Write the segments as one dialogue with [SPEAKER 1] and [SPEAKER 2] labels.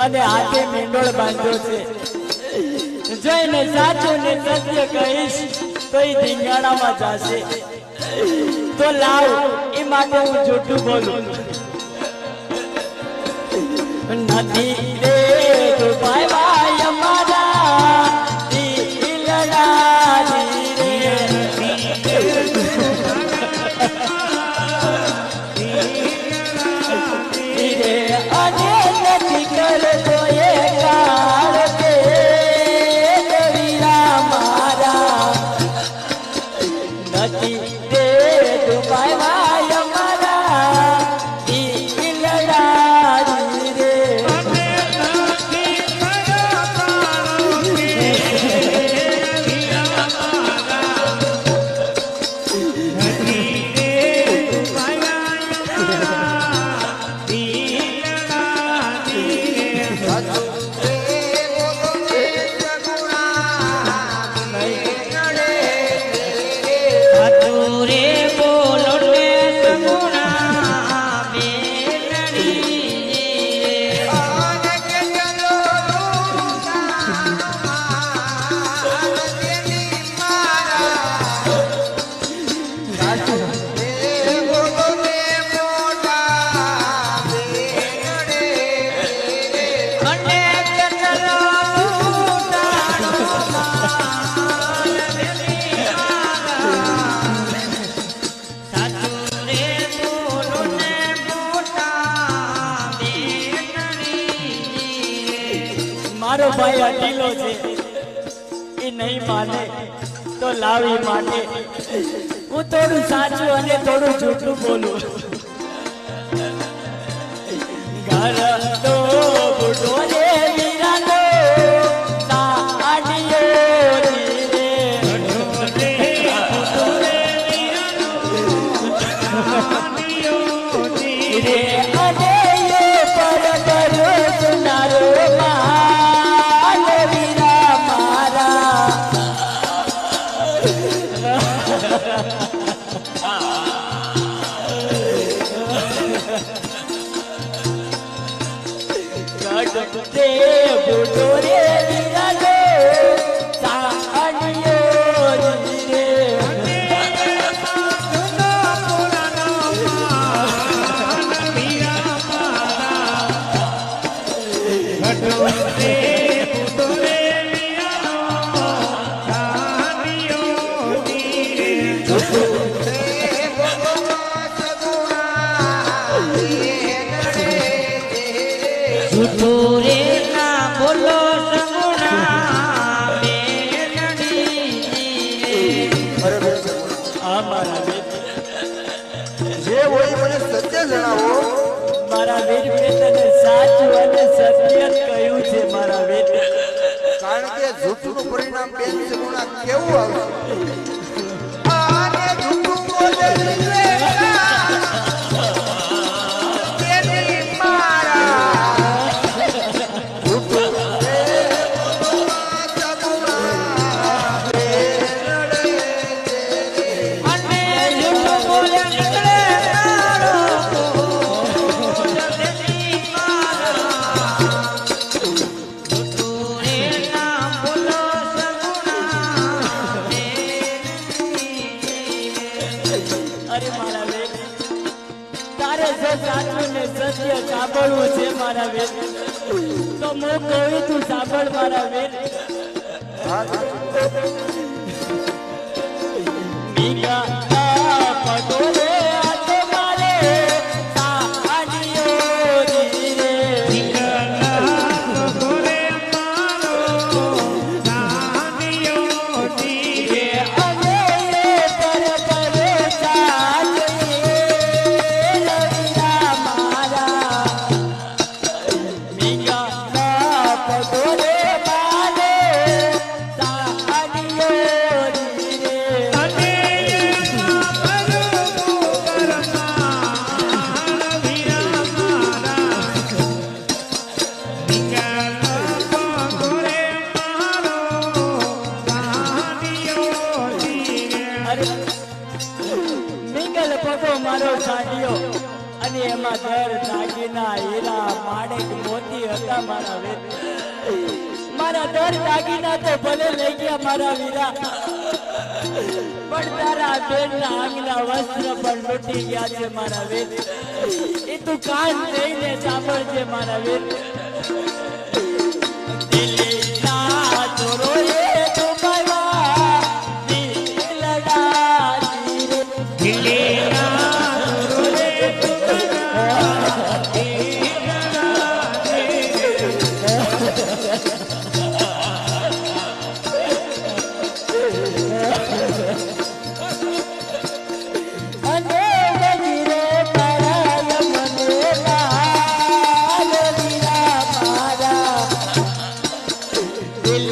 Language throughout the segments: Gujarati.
[SPEAKER 1] હાથે મેંડોળ બાંધ્યો છે. જોઈને સાચું ને સત્ય કહીશ તો એ ધીંગાણામાં જાશે. તો લાવ, એ માટે હું જૂઠું બોલું. નથી રે, તો અમારા મારો ભાઈ અટીલો છે. એ નહીં માને. તો લાવી માટે. હું થોડું સાચું અને થોડું જૂઠું બોલું. ઘર તો બુટો રે સાચું અને સત્ય કહ્યું છે મારા
[SPEAKER 2] કેવું આવશે?
[SPEAKER 1] જો સાચું ને સત્ય સાંભળવું છે મારા વીર તો હું કહું તું સાંભળ મારા વીર મીરા મિંગલ પગો મારો સાડિયો અને એમાં દર દાગીના હીરા માણેક મોતી હતા મારા વેદ મારા દર દાગીના તો ભલે લઈ ગયા મારા વીરા. પણ તારા બેનના આંગના વસ્ત્ર પણ લૂટી ગયા છે મારા વેદ એ તું કાન લઈને સાંભળજે મારા વીર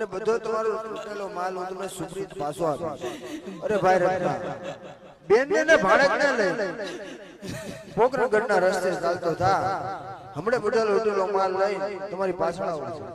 [SPEAKER 2] અને બધો તમારો તૂટેલો માલ હું તમને સુપ્રીત પાછો આપીશ. અરે ભાઈ રત્ના. બેન ને ભાડક ને લઈ પોકરણગઢના રસ્તે ચાલતો થા. હમણે બધો લૂટેલો માલ લઈ તમારી પાછળ આવું છું.